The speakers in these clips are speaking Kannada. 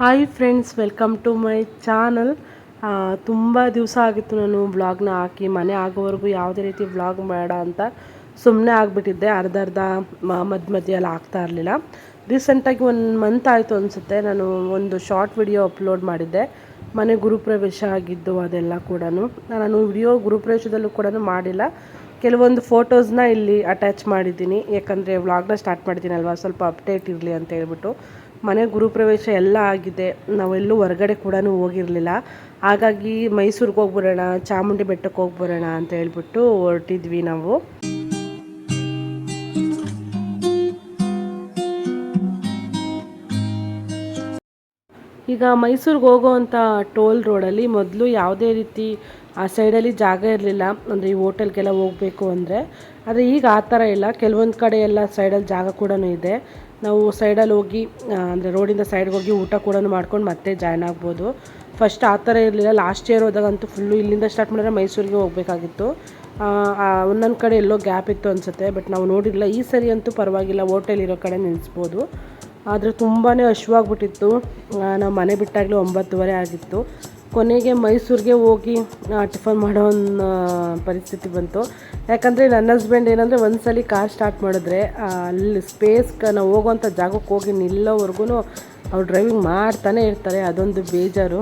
Hi friends, welcome to my channel. ತುಂಬ ದಿವಸ ಆಗಿತ್ತು ನಾನು ವ್ಲಾಗ್ನ ಹಾಕಿ, ಮನೆ ಆಗೋವರೆಗೂ ಯಾವುದೇ ರೀತಿ ವ್ಲಾಗ್ ಬೇಡ ಅಂತ ಸುಮ್ಮನೆ ಆಗಿಬಿಟ್ಟಿದ್ದೆ. ಅರ್ಧ ಅರ್ಧ ಮಧ್ಯ ಮಧ್ಯ ಎಲ್ಲ ಆಗ್ತಾ ಇರಲಿಲ್ಲ. ರೀಸೆಂಟಾಗಿ ಒಂದು ಮಂತ್ ಆಯಿತು ಅನಿಸುತ್ತೆ, ನಾನು ಒಂದು ಶಾರ್ಟ್ ವಿಡಿಯೋ ಅಪ್ಲೋಡ್ ಮಾಡಿದ್ದೆ. ಮನೆ ಗುರುಪ್ರವೇಶ ಆಗಿದ್ದು ಅದೆಲ್ಲ ಕೂಡ ನಾನು ವಿಡಿಯೋ ಗುರುಪ್ರವೇಶದಲ್ಲೂ ಕೂಡ ಮಾಡಿಲ್ಲ. ಕೆಲವೊಂದು ಫೋಟೋಸ್ನ ಇಲ್ಲಿ ಅಟ್ಯಾಚ್ ಮಾಡಿದ್ದೀನಿ. ಯಾಕಂದರೆ ವ್ಲಾಗ್ನ ಸ್ಟಾರ್ಟ್ ಮಾಡಿದ್ದೀನಿ ಅಲ್ವಾ ಸ್ವಲ್ಪ ಅಪ್ಡೇಟ್ ಇರಲಿ ಅಂತ ಹೇಳ್ಬಿಟ್ಟು. ಮನೆ ಗುರುಪ್ರವೇಶ ಎಲ್ಲ ಆಗಿದೆ. ನಾವೆಲ್ಲೂ ಹೊರಗಡೆ ಕೂಡ ಹೋಗಿರಲಿಲ್ಲ. ಹಾಗಾಗಿ ಮೈಸೂರಿಗೆ ಹೋಗ್ಬರೋಣ, ಚಾಮುಂಡಿ ಬೆಟ್ಟಕ್ಕೆ ಹೋಗ್ಬರೋಣ ಅಂತ ಹೇಳ್ಬಿಟ್ಟು ಹೊರಟಿದ್ವಿ ನಾವು. ಈಗ ಮೈಸೂರಿಗೆ ಹೋಗೋವಂಥ ಟೋಲ್ ರೋಡಲ್ಲಿ ಮೊದಲು ಯಾವುದೇ ರೀತಿ ಆ ಸೈಡಲ್ಲಿ ಜಾಗ ಇರಲಿಲ್ಲ. ಅಂದರೆ ಈ ಹೋಟೆಲ್ಗೆಲ್ಲ ಹೋಗಬೇಕು ಅಂದರೆ. ಆದರೆ ಈಗ ಆ ಥರ ಇಲ್ಲ. ಕೆಲವೊಂದು ಕಡೆ ಎಲ್ಲ ಸೈಡಲ್ಲಿ ಜಾಗ ಕೂಡ ಇದೆ. ನಾವು ಸೈಡಲ್ಲಿ ಹೋಗಿ ಅಂದರೆ ರೋಡಿಂದ ಸೈಡ್ಗೆ ಹೋಗಿ ಊಟ ಕೂಡ ಮಾಡ್ಕೊಂಡು ಮತ್ತೆ ಜಾಯ್ನ್ ಆಗ್ಬೋದು. ಫಸ್ಟ್ ಆ ಥರ ಇರಲಿಲ್ಲ. ಲಾಸ್ಟ್ ಇಯರ್ ಹೋದಾಗಂತೂ ಫುಲ್ಲು ಇಲ್ಲಿಂದ ಸ್ಟಾರ್ಟ್ ಮಾಡಿದ್ರೆ ಮೈಸೂರಿಗೆ ಹೋಗಬೇಕಾಗಿತ್ತು. ಒಂದೊಂದು ಕಡೆ ಎಲ್ಲೋ ಗ್ಯಾಪ್ ಇತ್ತು ಅನಿಸುತ್ತೆ ಬಟ್ ನಾವು ನೋಡಿರಲಿಲ್ಲ. ಈ ಸರಿ ಅಂತೂ ಪರವಾಗಿಲ್ಲ. ಹೋಟೆಲ್ ಇರೋ ಕಡೆ ನಿಲ್ಲಿಸ್ಬೋದು ಆದರೆ ತುಂಬಾ ಹಶುವಾಗ್ಬಿಟ್ಟಿತ್ತು. ನಾವು ಮನೆ ಬಿಟ್ಟಾಗಲೂ ಒಂಬತ್ತುವರೆ ಆಗಿತ್ತು. ಕೊನೆಗೆ ಮೈಸೂರಿಗೆ ಹೋಗಿ ಟಿಫನ್ ಮಾಡೋ ಒಂದು ಪರಿಸ್ಥಿತಿ ಬಂತು. ಯಾಕಂದರೆ ನನ್ನ ಹಸ್ಬೆಂಡ್ ಏನಂದರೆ ಒಂದ್ಸಲಿ ಕಾರ್ ಸ್ಟಾರ್ಟ್ ಮಾಡಿದ್ರೆ ಅಲ್ಲಿ ಸ್ಪೇಸ್ ನಾವು ಹೋಗುವಂಥ ಜಾಗಕ್ಕೆ ಹೋಗಿ ನಿಲ್ಲೋವರೆಗೂ ಅವ್ರು ಡ್ರೈವಿಂಗ್ ಮಾಡ್ತಾನೆ ಇರ್ತಾರೆ. ಅದೊಂದು ಬೇಜಾರು.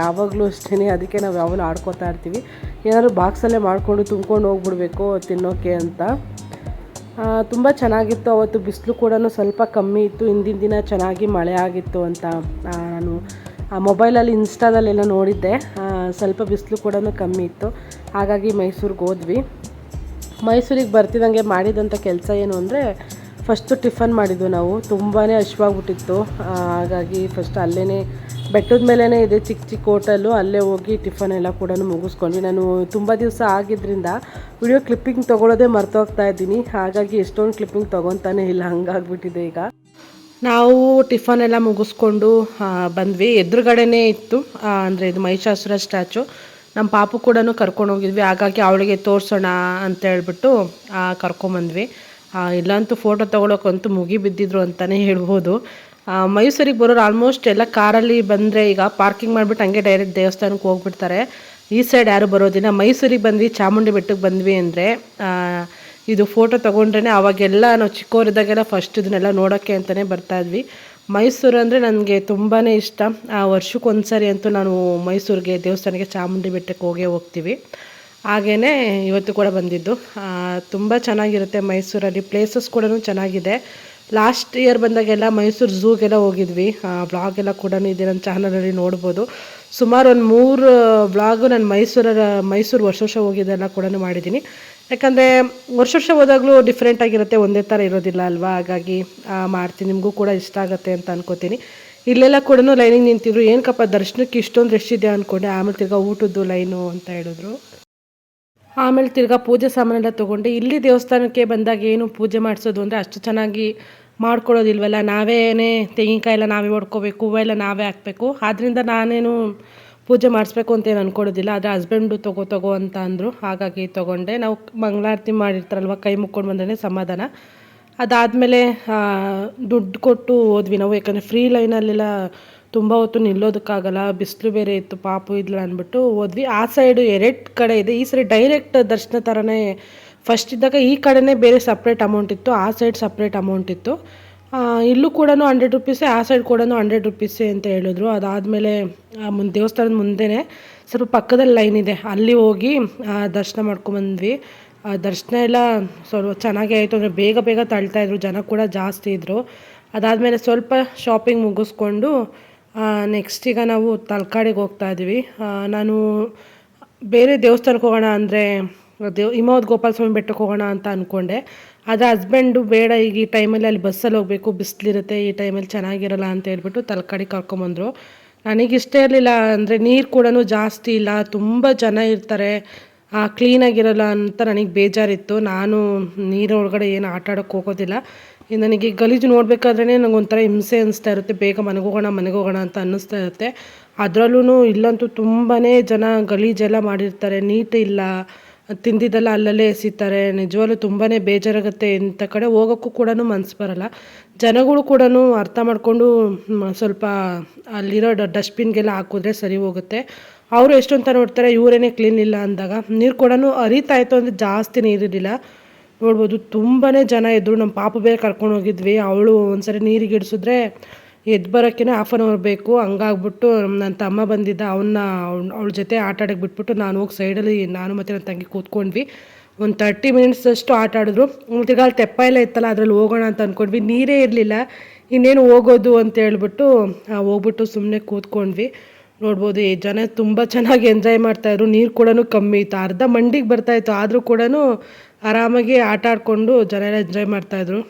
ಯಾವಾಗಲೂ ಅಷ್ಟೇ ಅದಕ್ಕೆ ನಾವು ಯಾವಾಗಲೂ ಆಡ್ಕೋತಾ ಇರ್ತೀವಿ. ಏನಾದರೂ ಬಾಕ್ಸಲ್ಲೇ ಮಾಡಿಕೊಂಡು ತುಂಬ್ಕೊಂಡು ಹೋಗ್ಬಿಡ್ಬೇಕು ತಿನ್ನೋಕ್ಕೆ ಅಂತ. ತುಂಬ ಚೆನ್ನಾಗಿತ್ತು. ಅವತ್ತು ಬಿಸಿಲು ಕೂಡ ಸ್ವಲ್ಪ ಕಮ್ಮಿ ಇತ್ತು. ಹಿಂದಿನ ದಿನ ಚೆನ್ನಾಗಿ ಮಳೆ ಆಗಿತ್ತು ಅಂತ ನಾನು ಮೊಬೈಲಲ್ಲಿ ಇನ್ಸ್ಟಾದಲ್ಲೆಲ್ಲ ನೋಡಿದ್ದೆ. ಸ್ವಲ್ಪ ಬಿಸಿಲು ಕೂಡ ಕಮ್ಮಿ ಇತ್ತು. ಹಾಗಾಗಿ ಮೈಸೂರಿಗೆ ಹೋದ್ವಿ. ಮೈಸೂರಿಗೆ ಬರ್ತಿದ್ದಂಗೆ ಮಾಡಿದಂಥ ಕೆಲಸ ಏನು ಅಂದರೆ ಫಸ್ಟು ಟಿಫನ್ ಮಾಡಿದ್ದು ನಾವು. ತುಂಬಾ ಹಶ್ವಾಗ್ಬಿಟ್ಟಿತ್ತು. ಹಾಗಾಗಿ ಫಸ್ಟ್ ಅಲ್ಲೇ ಬೆಟ್ಟದ ಮೇಲೇ ಇದೆ ಚಿಕ್ಕ ಚಿಕ್ಕ ಹೋಟೆಲು ಅಲ್ಲೇ ಹೋಗಿ ಟಿಫನ್ ಎಲ್ಲ ಕೂಡ ಮುಗಿಸ್ಕೊಂಡ್ವಿ. ನಾನು ತುಂಬ ದಿವಸ ಆಗಿದ್ದರಿಂದ ವಿಡಿಯೋ ಕ್ಲಿಪ್ಪಿಂಗ್ ತೊಗೊಳೋದೇ ಮರ್ತೋಗ್ತಾ ಇದ್ದೀನಿ. ಹಾಗಾಗಿ ಎಷ್ಟೊಂದು ಕ್ಲಿಪ್ಪಿಂಗ್ ತೊಗೊತಾನೆ ಇಲ್ಲ. ಹಂಗಾಗ್ಬಿಟ್ಟಿದೆ ಈಗ. ನಾವು ಟಿಫನ್ ಎಲ್ಲ ಮುಗಿಸ್ಕೊಂಡು ಬಂದ್ವಿ. ಎದುರುಗಡೆನೇ ಇತ್ತು ಅಂದರೆ ಇದು ಮಹಿಷಾಸುರ ಸ್ಟ್ಯಾಚು. ನಮ್ಮ ಪಾಪು ಕೂಡ ಕರ್ಕೊಂಡು ಹೋಗಿದ್ವಿ. ಹಾಗಾಗಿ ಅವಳಿಗೆ ತೋರಿಸೋಣ ಅಂತ ಹೇಳ್ಬಿಟ್ಟು ಕರ್ಕೊಂಬಂದ್ವಿ ಇಲ್ಲಂತೂ ಫೋಟೋ ತೊಗೊಳಕ್ಕಂತೂ ಮುಗಿ ಬಿದ್ದಿದ್ರು ಅಂತಲೇ ಹೇಳ್ಬೋದು. ಮೈಸೂರಿಗೆ ಬರೋರು ಆಲ್ಮೋಸ್ಟ್ ಎಲ್ಲ ಕಾರಲ್ಲಿ ಬಂದರೆ ಈಗ ಪಾರ್ಕಿಂಗ್ ಮಾಡಿಬಿಟ್ಟು ಹಂಗೆ ಡೈರೆಕ್ಟ್ ದೇವಸ್ಥಾನಕ್ಕೆ ಹೋಗ್ಬಿಡ್ತಾರೆ. ಈ ಸೈಡ್ ಯಾರು ಬರೋದಿಲ್ಲ. ಮೈಸೂರಿಗೆ ಬಂದ್ವಿ, ಚಾಮುಂಡಿ ಬೆಟ್ಟಕ್ಕೆ ಬಂದ್ವಿ ಅಂದರೆ ಇದು ಫೋಟೋ ತೊಗೊಂಡ್ರೆ ಅವಾಗೆಲ್ಲ ನಾವು ಚಿಕ್ಕವರಿದ್ದಾಗೆಲ್ಲ ಫಸ್ಟ್ ಇದನ್ನೆಲ್ಲ ನೋಡೋಕ್ಕೆ ಅಂತಲೇ ಬರ್ತಾಯಿದ್ವಿ ಮೈಸೂರು ಅಂದರೆ ನನಗೆ ತುಂಬಾ ಇಷ್ಟ. ಆ ವರ್ಷಕ್ಕೆ ಸರಿ ಅಂತೂ ನಾನು ಮೈಸೂರಿಗೆ ದೇವಸ್ಥಾನಕ್ಕೆ ಚಾಮುಂಡಿ ಬೆಟ್ಟಕ್ಕೆ ಹೋಗೇ ಹೋಗ್ತೀವಿ. ಹಾಗೆಯೇ ಇವತ್ತು ಕೂಡ ಬಂದಿದ್ದು. ತುಂಬ ಚೆನ್ನಾಗಿರುತ್ತೆ ಮೈಸೂರಲ್ಲಿ. ಪ್ಲೇಸಸ್ ಕೂಡ ಚೆನ್ನಾಗಿದೆ. ಲಾಸ್ಟ್ ಇಯರ್ ಬಂದಾಗೆಲ್ಲ ಮೈಸೂರು ಝೂಗೆಲ್ಲ ಹೋಗಿದ್ವಿ. ಬ್ಲಾಗ್ ಎಲ್ಲ ಕೂಡ ಇದೆ ನನ್ನ ಚಾನಲಲ್ಲಿ ನೋಡ್ಬೋದು. ಸುಮಾರು ಒಂದು ಮೂರು ಬ್ಲಾಗು ನಾನು ಮೈಸೂರ, ಮೈಸೂರು ವರ್ಷ ವರ್ಷ ಹೋಗಿದ್ದೆಲ್ಲ ಕೂಡ ಮಾಡಿದ್ದೀನಿ. ಯಾಕಂದರೆ ವರ್ಷ ವರ್ಷ ಹೋದಾಗಲೂ ಡಿಫ್ರೆಂಟ್ ಆಗಿರುತ್ತೆ, ಒಂದೇ ಥರ ಇರೋದಿಲ್ಲ ಅಲ್ವಾ? ಹಾಗಾಗಿ ಮಾಡ್ತೀನಿ. ನಿಮಗೂ ಕೂಡ ಇಷ್ಟ ಆಗುತ್ತೆ ಅಂತ ಅನ್ಕೋತೀನಿ. ಇಲ್ಲೆಲ್ಲ ಕೂಡ ಲೈನಿಗೆ ನಿಂತಿದ್ರು. ಏನಕ್ಕಪ್ಪ ದರ್ಶನಕ್ಕೆ ಇಷ್ಟೊಂದು ರಶ್ ಇದೆ ಅಂದ್ಕೊಂಡೆ ಆಮೇಲೆ ತಿರ್ಗಾ ಊಟದ್ದು ಲೈನು ಅಂತ ಹೇಳಿದ್ರು. ಆಮೇಲೆ ತಿರ್ಗಾ ಪೂಜೆ ಸಾಮಾನೆಲ್ಲ ತೊಗೊಂಡೆ. ಇಲ್ಲಿ ದೇವಸ್ಥಾನಕ್ಕೆ ಬಂದಾಗ ಏನು ಪೂಜೆ ಮಾಡಿಸೋದು ಅಂದರೆ ಅಷ್ಟು ಚೆನ್ನಾಗಿ ಮಾಡ್ಕೊಡೋದಿಲ್ವಲ್ಲ ನಾವೇನೇ ತೆಂಗಿನಕಾಯಿ ಎಲ್ಲ ನಾವೇ ಹೊಡ್ಕೋಬೇಕು ಹೂವು ಎಲ್ಲ ನಾವೇ ಹಾಕಬೇಕು. ಆದ್ದರಿಂದ ನಾನೇನು ಪೂಜೆ ಮಾಡಿಸ್ಬೇಕು ಅಂತ ಏನು ಅಂದ್ಕೊಡೋದಿಲ್ಲ ಆದರೆ ಹಸ್ಬೆಂಡು ತಗೋ ತಗೋ ಅಂತ ಅಂದರು. ಹಾಗಾಗಿ ತೊಗೊಂಡೆ. ನಾವು ಮಂಗಳಾರತಿ ಮಾಡಿರ್ತಾರಲ್ವ, ಕೈ ಮುಕ್ಕೊಂಡು ಬಂದ್ರೆ ಸಮಾಧಾನ. ಅದಾದಮೇಲೆ ದುಡ್ಡು ಕೊಟ್ಟು ಹೋದ್ವಿ ನಾವು. ಯಾಕಂದರೆ ಫ್ರೀ ಲೈನಲ್ಲೆಲ್ಲ ತುಂಬ ಹೊತ್ತು ನಿಲ್ಲೋದಕ್ಕಾಗಲ್ಲ, ಬಿಸಿಲು ಬೇರೆ ಇತ್ತು, ಪಾಪು ಇದ್ಲ ಅಂದ್ಬಿಟ್ಟು ಹೋದ್ವಿ. ಆ ಸೈಡು ಎರಡು ಕಡೆ ಇದೆ. ಈ ಸರಿ ಡೈರೆಕ್ಟ್ ದರ್ಶನ ಥರನೇ ಫಸ್ಟ್ ಇದ್ದಾಗ ಈ ಕಡೆನೇ ಬೇರೆ ಸಪ್ರೇಟ್ ಅಮೌಂಟ್ ಇತ್ತು, ಆ ಸೈಡ್ ಸಪ್ರೇಟ್ ಅಮೌಂಟ್ ಇತ್ತು. ಇಲ್ಲೂ ಕೂಡ ಹಂಡ್ರೆಡ್ ರುಪೀಸೇ ಆ ಸೈಡ್ ಕೂಡ ಹಂಡ್ರೆಡ್ ರುಪೀಸೇ ಅಂತ ಹೇಳಿದ್ರು. ಅದಾದಮೇಲೆ ಮುಂದೆ ದೇವಸ್ಥಾನದ ಮುಂದೆನೇ ಸ್ವಲ್ಪ ಪಕ್ಕದಲ್ಲಿ ಲೈನ್ ಇದೆ. ಅಲ್ಲಿ ಹೋಗಿ ದರ್ಶನ ಮಾಡ್ಕೊಂಬಂದ್ವಿ. ದರ್ಶನ ಎಲ್ಲ ಸ್ವಲ್ಪ ಚೆನ್ನಾಗೇ ಆಯಿತು. ಅಂದರೆ ಬೇಗ ಬೇಗ ತಳ್ತಾಯಿದ್ರು ಜನ ಕೂಡ ಜಾಸ್ತಿ ಇದ್ದರು ಅದಾದಮೇಲೆ ಸ್ವಲ್ಪ ಶಾಪಿಂಗ್ ಮುಗಿಸ್ಕೊಂಡು ನೆಕ್ಸ್ಟ್ ಈಗ ನಾವು ತಲಕಾಡಿಗೆ ಹೋಗ್ತಾ ಇದ್ದೀವಿ. ನಾನು ಬೇರೆ ದೇವಸ್ಥಾನಕ್ಕೆ ಹೋಗೋಣ ಅಂದರೆ, ದೇವ್ ಹಿಮವದ್ ಗೋಪಾಲ ಸ್ವಾಮಿ ಬೆಟ್ಟಕ್ಕೆ ಹೋಗೋಣ ಅಂತ ಅಂದ್ಕೊಂಡೆ ಆದರೆ ಹಸ್ಬೆಂಡು ಬೇಡ, ಈಗ ಈ ಟೈಮಲ್ಲಿ ಅಲ್ಲಿ ಬಸ್ಸಲ್ಲಿ ಹೋಗಬೇಕು, ಬಿಸಿಲಿರುತ್ತೆ, ಈ ಟೈಮಲ್ಲಿ ಚೆನ್ನಾಗಿರಲ್ಲ ಅಂತ ಹೇಳ್ಬಿಟ್ಟು ತಲಕಾಡಿಗೆ ಕರ್ಕೊಂಬಂದರು ನನಗೆ ಇಷ್ಟ ಇರಲಿಲ್ಲ ಅಂದರೆ ನೀರು ಕೂಡ ಜಾಸ್ತಿ ಇಲ್ಲ, ತುಂಬ ಜನ ಇರ್ತಾರೆ ಕ್ಲೀನಾಗಿರಲ್ಲ ಅಂತ ನನಗೆ ಬೇಜಾರಿತ್ತು. ನಾನು ನೀರು ಒಳಗಡೆ ಏನು ಆಟ ಆಡೋಕ್ಕೆ ಹೋಗೋದಿಲ್ಲ. ನನಗೆ ಗಲೀಜು ನೋಡಬೇಕಾದ್ರೇ ನನಗೆ ಒಂಥರ ಹಿಂಸೆ ಅನಿಸ್ತಾ ಇರುತ್ತೆ. ಬೇಗ ಮನೆಗೆ ಹೋಗೋಣ ಮನೆಗೆ ಹೋಗೋಣ ಅಂತ ಅನ್ನಿಸ್ತಾ ಇರುತ್ತೆ. ಅದರಲ್ಲೂ ಇಲ್ಲಂತೂ ತುಂಬಾ ಜನ ಗಲೀಜೆಲ್ಲ ಮಾಡಿರ್ತಾರೆ. ನೀಟ್ ಇಲ್ಲ, ತಿಂದಿದ್ದೆಲ್ಲ ಅಲ್ಲಲ್ಲೇ ಎಸಿತಾರೆ. ನಿಜವಾಗ್ಲೂ ತುಂಬಾ ಬೇಜಾರಾಗುತ್ತೆ ಇಂಥ ಕಡೆ ಹೋಗೋಕ್ಕೂ ಕೂಡ ಮನಸ್ಸು ಬರಲ್ಲ. ಜನಗಳು ಕೂಡ ಅರ್ಥ ಮಾಡಿಕೊಂಡು ಸ್ವಲ್ಪ ಅಲ್ಲಿರೋ ಡಸ್ಟ್ಬಿನ್ಗೆಲ್ಲ ಹಾಕಿದ್ರೆ ಸರಿ ಹೋಗುತ್ತೆ. ಅವರು ಎಷ್ಟು ಅಂತ ನೋಡ್ತಾರೆ, ಇವರೇನೇ ಕ್ಲೀನ್ ಇಲ್ಲ ಅಂದಾಗ. ನೀರು ಕೂಡ ಹರಿತಾ ಇತ್ತು ಅಂದರೆ ಜಾಸ್ತಿ ನೀರಿರಲಿಲ್ಲ. ನೋಡ್ಬೋದು ತುಂಬಾ ಜನ ಇದ್ದರು ನಮ್ಮ ಪಾಪ ಬೇರೆ ಕರ್ಕೊಂಡು ಹೋಗಿದ್ವಿ. ಅವಳು ಒಂದ್ಸರಿ ನೀರಿಗೆ ಇಡಿಸಿದ್ರೆ ಎದ್ದು ಬರೋಕ್ಕೇ ಹಾಫ್ ಆನ್ ಅವರ್ ಬೇಕು. ಹಂಗಾಗ್ಬಿಟ್ಟು ನನ್ನ ತಮ್ಮ ಬಂದಿದ್ದ ಅವನ್ನ ಅವಳ ಜೊತೆ ಆಟ ಆಡೋಕ್ಕೆ ಬಿಟ್ಬಿಟ್ಟು ನಾನು ಹೋಗಿ ಸೈಡಲ್ಲಿ ನಾನು ಮತ್ತು ನನ್ನ ತಂಗಿ ಕೂತ್ಕೊಂಡ್ವಿ. ಒಂದು ತರ್ಟಿ ಮಿನಿಟ್ಸ್ ಅಷ್ಟು ಆಟ ಆಡಿದ್ರು. ತಿರ್ಗಾ ತೆಪ್ಪ ಎಲ್ಲ ಇತ್ತಲ್ಲ, ಅದರಲ್ಲಿ ಹೋಗೋಣ ಅಂತ ಅಂದ್ಕೊಂಡ್ವಿ ನೀರೇ ಇರಲಿಲ್ಲ. ಇನ್ನೇನು ಹೋಗೋದು ಅಂತ ಹೇಳ್ಬಿಟ್ಟು ಹೋಗ್ಬಿಟ್ಟು ಸುಮ್ಮನೆ ಕೂತ್ಕೊಂಡ್ವಿ. ನೋಡ್ಬೋದು, ಈ ಜನ ತುಂಬ ಚೆನ್ನಾಗಿ ಎಂಜಾಯ್ ಮಾಡ್ತಾಯಿದ್ರು ನೀರು ಕೂಡ ಕಮ್ಮಿ ಇತ್ತು. ಅರ್ಧ ಮಂಡಿಗೆ ಬರ್ತಾಯಿತ್ತು ಆದರೂ ಕೂಡ ಆರಾಮಾಗಿ ಆಟ ಆಡಿಕೊಂಡು ಜನ ಎಲ್ಲ ಎಂಜಾಯ್ ಮಾಡ್ತಾಯಿದ್ರು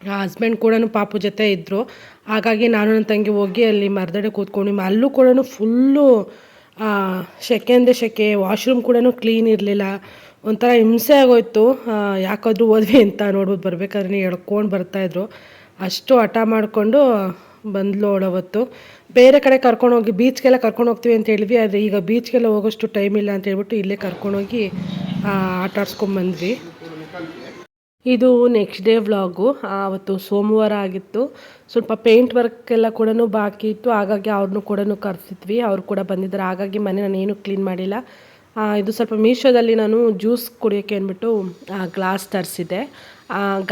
ಹಸ್ಬೆಂಡ್ ಕೂಡ ಪಾಪು ಜೊತೆ ಇದ್ದರು ಹಾಗಾಗಿ ನಾನು ನನ್ನ ತಂಗಿ ಹೋಗಿ ಅಲ್ಲಿ ಮರದಡೆ ಕೂತ್ಕೊಂಡು, ಅಲ್ಲೂ ಕೂಡ ಫುಲ್ಲು ಸೆಕೆ ಅಂದರೆ ಸೆಕೆ ವಾಶ್ರೂಮ್ ಕೂಡ ಕ್ಲೀನ್ ಇರಲಿಲ್ಲ. ಒಂಥರ ಹಿಂಸೆ ಆಗೋಯ್ತು. ಯಾಕಾದರೂ ಹೋದ್ವಿ ಅಂತ ನೋಡ್ಬೋದು, ಬರ್ಬೇಕಾದ್ರೆ ಎಳ್ಕೊಂಡು ಬರ್ತಾಯಿದ್ರು ಅಷ್ಟು ಹಠ ಮಾಡಿಕೊಂಡು ಬಂದ್ಲು ಅವತ್ತು ಬೇರೆ ಕಡೆ ಕರ್ಕೊಂಡೋಗಿ ಬೀಚ್ಗೆಲ್ಲ ಕರ್ಕೊಂಡು ಹೋಗ್ತೀವಿ ಅಂತ ಹೇಳಿದ್ವಿ, ಆದರೆ ಈಗ ಬೀಚ್ಗೆಲ್ಲ ಹೋಗೋಷ್ಟು ಟೈಮ್ ಇಲ್ಲ ಅಂತ ಹೇಳ್ಬಿಟ್ಟು ಇಲ್ಲೇ ಕರ್ಕೊಂಡೋಗಿ ಆಟ ಆಡ್ಸ್ಕೊಂಬಂದ್ವಿ ಇದು ನೆಕ್ಸ್ಟ್ ಡೇ ವ್ಲಾಗು ಆವತ್ತು ಸೋಮವಾರ ಆಗಿತ್ತು. ಸ್ವಲ್ಪ ಪೇಂಟ್ ವರ್ಕ್ ಎಲ್ಲ ಕೂಡ ಬಾಕಿ ಇತ್ತು. ಹಾಗಾಗಿ ಅವ್ರನ್ನೂ ಕೂಡ ಕರೆಸಿದ್ವಿ. ಅವ್ರು ಕೂಡ ಬಂದಿದ್ದಾರೆ. ಹಾಗಾಗಿ ಮನೆ ನಾನು ಏನು ಕ್ಲೀನ್ ಮಾಡಿಲ್ಲ. ಇದು ಸ್ವಲ್ಪ ಮೀಶೋದಲ್ಲಿ ನಾನು ಜ್ಯೂಸ್ ಕುಡಿಯೋಕ್ಕೆ ಅಂದ್ಬಿಟ್ಟು ಗ್ಲಾಸ್ ತರಿಸಿದ್ದೆ.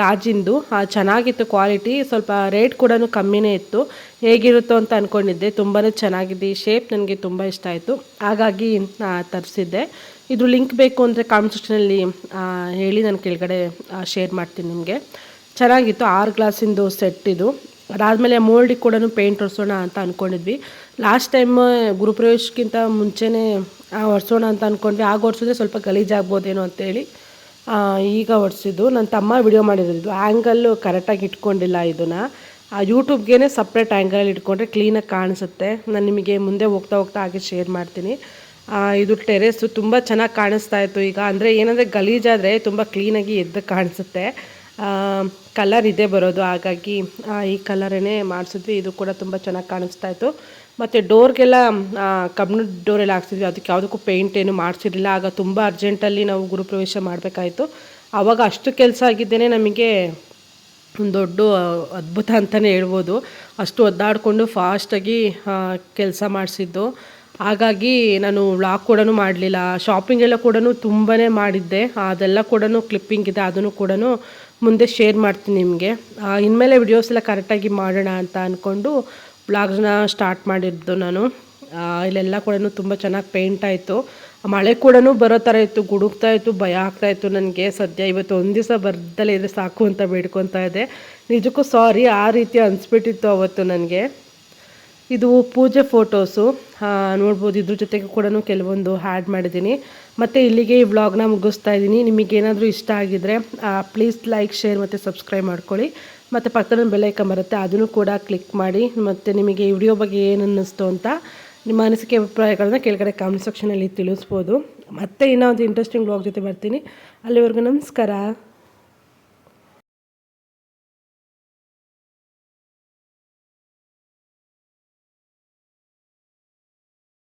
ಗಾಜಿಂದು ಚೆನ್ನಾಗಿತ್ತು ಕ್ವಾಲಿಟಿ, ಸ್ವಲ್ಪ ರೇಟ್ ಕೂಡ ಕಮ್ಮಿನೇ ಇತ್ತು. ಹೇಗಿರುತ್ತೋ ಅಂತ ಅಂದ್ಕೊಂಡಿದ್ದೆ ತುಂಬಾ ಚೆನ್ನಾಗಿದೆ, ಈ ಶೇಪ್ ನನಗೆ ತುಂಬ ಇಷ್ಟ ಆಯಿತು. ಹಾಗಾಗಿ ತರಿಸಿದ್ದೆ. ಇದು ಲಿಂಕ್ ಬೇಕು ಅಂದರೆ ಕಾಮೆಂಟ್ ಹೇಳಿ ನಾನು ಕೆಳಗಡೆ ಶೇರ್ ಮಾಡ್ತೀನಿ ನಿಮಗೆ. ಚೆನ್ನಾಗಿತ್ತು, ಆರು ಗ್ಲಾಸಿಂದು ಸೆಟ್ ಇದು. ಅದಾದಮೇಲೆ ಮೋಲ್ಡಿಗೆ ಕೂಡ ಪೇಂಟ್ ಹೊರಿಸೋಣ ಅಂತ ಅಂದ್ಕೊಂಡಿದ್ವಿ ಲಾಸ್ಟ್ ಟೈಮ್ ಗುರುಪ್ರವೇಶಕ್ಕಿಂತ ಮುಂಚೆನೇ ಒರೆಸೋಣ ಅಂತ ಅಂದ್ಕೊಂಡ್ವಿ ಆಗ ಒರೆಸಿದ್ರೆ ಸ್ವಲ್ಪ ಗಲೀಜಾಗ್ಬೋದೇನೋ ಅಂತೇಳಿ ಈಗ ಒರೆಸಿದ್ದು. ನನ್ನ ತಮ್ಮ ವಿಡಿಯೋ ಮಾಡಿರೋದು ಆ್ಯಂಗಲ್ಲು ಕರೆಕ್ಟಾಗಿ ಇಟ್ಕೊಂಡಿಲ್ಲ ಇದನ್ನು. ಆ ಯೂಟ್ಯೂಬ್ಗೆ ಸಪ್ರೇಟ್ ಆ್ಯಂಗಲಲ್ಲಿ ಇಟ್ಕೊಂಡ್ರೆ ಕ್ಲೀನಾಗಿ ಕಾಣಿಸುತ್ತೆ. ನಾನು ನಿಮಗೆ ಮುಂದೆ ಹೋಗ್ತಾ ಹೋಗ್ತಾ ಹಾಗೆ ಶೇರ್ ಮಾಡ್ತೀನಿ. ಇದು ಟೆರೇಸು ತುಂಬ ಚೆನ್ನಾಗಿ ಕಾಣಿಸ್ತಾ ಇತ್ತು ಈಗ. ಅಂದರೆ ಏನಂದರೆ ಗಲೀಜಾದರೆ ತುಂಬ ಕ್ಲೀನಾಗಿ ಎದ್ದು ಕಾಣಿಸುತ್ತೆ. ಕಲರ್ ಇದೆ ಬರೋದು. ಹಾಗಾಗಿ ಈ ಕಲರೇ ಮಾಡಿಸಿದ್ವಿ, ಇದು ಕೂಡ ತುಂಬ ಚೆನ್ನಾಗಿ ಕಾಣಿಸ್ತಾ ಇತ್ತು. ಮತ್ತು ಡೋರ್ಗೆಲ್ಲ ಕಬ್ಬಿಣದ ಡೋರೆಲ್ಲ ಹಾಕ್ಸಿದ್ವಿ. ಅದಕ್ಕೆ ಯಾವುದಕ್ಕೂ ಪೇಂಟ್ ಏನು ಮಾಡಿಸಿರಲಿಲ್ಲ. ಆಗ ತುಂಬ ಅರ್ಜೆಂಟಲ್ಲಿ ನಾವು ಗೃಹಪ್ರವೇಶ ಮಾಡಬೇಕಾಯಿತು. ಆವಾಗ ಅಷ್ಟು ಕೆಲಸ ಆಗಿದ್ದೇನೆ ನಮಗೆ. ಒಂದು ದೊಡ್ಡ ಅದ್ಭುತ ಅಂತಲೇ ಹೇಳ್ಬೋದು. ಅಷ್ಟು ಒದ್ದಾಡಿಕೊಂಡು ಫಾಸ್ಟಾಗಿ ಕೆಲಸ ಮಾಡಿಸಿದ್ದು. ಹಾಗಾಗಿ ನಾನು ವ್ಲಾಗ್ ಕೂಡ ಮಾಡಲಿಲ್ಲ. ಶಾಪಿಂಗ್ ಎಲ್ಲ ಕೂಡ ತುಂಬಾ ಮಾಡಿದ್ದೆ. ಅದೆಲ್ಲ ಕೂಡ ಕ್ಲಿಪ್ಪಿಂಗ್ ಇದೆ. ಅದನ್ನು ಕೂಡ ಮುಂದೆ ಶೇರ್ ಮಾಡ್ತೀನಿ ನಿಮಗೆ. ಇನ್ಮೇಲೆ ವಿಡಿಯೋಸ್ ಎಲ್ಲ ಕರೆಕ್ಟಾಗಿ ಮಾಡೋಣ ಅಂತ ಅಂದ್ಕೊಂಡು ಬ್ಲಾಗ್ಸ್ನ ಸ್ಟಾರ್ಟ್ ಮಾಡಿದ್ದು ನಾನು. ಇಲ್ಲೆಲ್ಲ ಕೂಡ ತುಂಬ ಚೆನ್ನಾಗಿ ಪೇಂಟ್ ಆಯಿತು. ಮಳೆ ಕೂಡ ಬರೋ ಥರ ಇತ್ತು ಗುಡುಕ್ತಾ ಇತ್ತು, ಭಯ ಆಗ್ತಾ ಇತ್ತು ನನಗೆ. ಸದ್ಯ ಇವತ್ತು ಒಂದು ದಿವಸ ಬರ್ದಲ್ಲೇ ಇದ್ರೆ ಸಾಕು ಅಂತ ಬೇಡ್ಕೊತಾ ಇದೆ. ನಿಜಕ್ಕೂ ಸಾರಿ ಆ ರೀತಿ ಅನಿಸ್ಬಿಟ್ಟಿತ್ತು ಅವತ್ತು ನನಗೆ. ಇದು ಪೂಜೆ ಫೋಟೋಸು. ನೋಡ್ಬೋದು. ಇದ್ರ ಜೊತೆಗೆ ಕೂಡ ಕೆಲವೊಂದು ಹ್ಯಾಡ್ ಮಾಡಿದ್ದೀನಿ. ಮತ್ತು ಇಲ್ಲಿಗೆ ಈ ವ್ಲಾಗ್ನ ಮುಗಿಸ್ತಾ ಇದ್ದೀನಿ. ನಿಮಗೇನಾದರೂ ಇಷ್ಟ ಆಗಿದರೆ ಪ್ಲೀಸ್ ಲೈಕ್ ಶೇರ್ ಮತ್ತು ಸಬ್ಸ್ಕ್ರೈಬ್ ಮಾಡ್ಕೊಳ್ಳಿ. ಮತ್ತು ಪಕ್ಕದ ಬೆಲ್ಲೈಕನ್ ಬರುತ್ತೆ, ಅದನ್ನು ಕೂಡ ಕ್ಲಿಕ್ ಮಾಡಿ. ಮತ್ತು ನಿಮಗೆ ಈ ವಿಡಿಯೋ ಬಗ್ಗೆ ಏನು ಅನ್ನಿಸ್ತು ಅಂತ ನಿಮ್ಮ ಅನಿಸಿಕೆ ಅಭಿಪ್ರಾಯಗಳನ್ನ ಕೆಳಗಡೆ ಕಾಮೆಂಟ್ ಸೆಕ್ಷನಲ್ಲಿ ತಿಳಿಸ್ಬೋದು. ಮತ್ತೆ ಇನ್ನೊಂದು ಇಂಟ್ರೆಸ್ಟಿಂಗ್ ವ್ಲಾಗ್ ಜೊತೆ ಬರ್ತೀನಿ. ಅಲ್ಲಿವರೆಗೂ ನಮಸ್ಕಾರ.